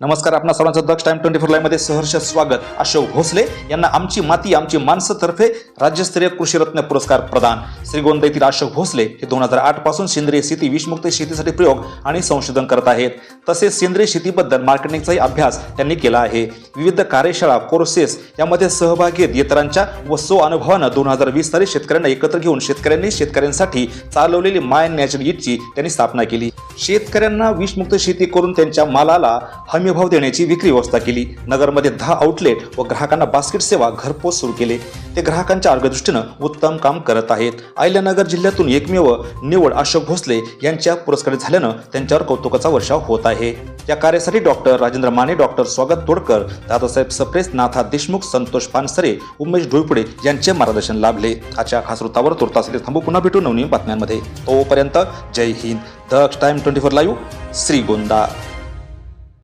नमस्कार आपण सर्वांचं दक्ष टाइम ट्वेंटी फोरमध्ये सहर्ष स्वागत. अशोक भोसले यांना आमची माती आमची माणसं तर्फे राज्यस्तरीय कृषीरत्न पुरस्कार प्रदान. श्रीगोंदा येथील अशोक भोसले हे दोन हजार आठपासून सेंद्रिय शेती विषमुक्त शेतीसाठी प्रयोग आणि संशोधन करत आहेत. तसेच सेंद्रिय शेतीबद्दल मार्केटिंगचाही अभ्यास त्यांनी केला आहे. विविध कार्यशाळा कोर्सेस यामध्ये सहभागी घेत इतरांच्या व सो अनुभवानं दोन हजार वीस साली शेतकऱ्यांना एकत्र घेऊन शेतकऱ्यांनी शेतकऱ्यांसाठी चालवलेली माय नॅचरल इटची त्यांनी स्थापना केली. शेतकऱ्यांना विषमुक्त शेती करून त्यांच्या मालाला हमी हमीभाव देण्याची विक्री व्यवस्था केली. नगरमध्ये दहा आउटलेट व ग्राहकांना बास्केट सेवा घरपोच सुरू केले. ते ग्राहकांच्या आरोग्यदृष्टीनं उत्तम काम करत आहेत. अहिल्यानगर जिल्ह्यातून एकमेव निवड अशोक भोसले यांच्या पुरस्कारित झाल्यानं त्यांच्यावर कौतुकाचा वर्षाव होत आहे. या कार्यासाठी डॉक्टर राजेंद्र माने डॉक्टर स्वागत तोडकर दादासाहेब सप्रेस नाथा देशमुख संतोष पानसरे उमेश ढोईपुडे यांचे मार्गदर्शन लाभले. आजच्या खास वृत्तावर तुर्तास थांबू. पुन्हा भेटू नवनवीन बातम्यांमध्ये. तोपर्यंत जय Hind. Daksh time twenty four live Shrigonda.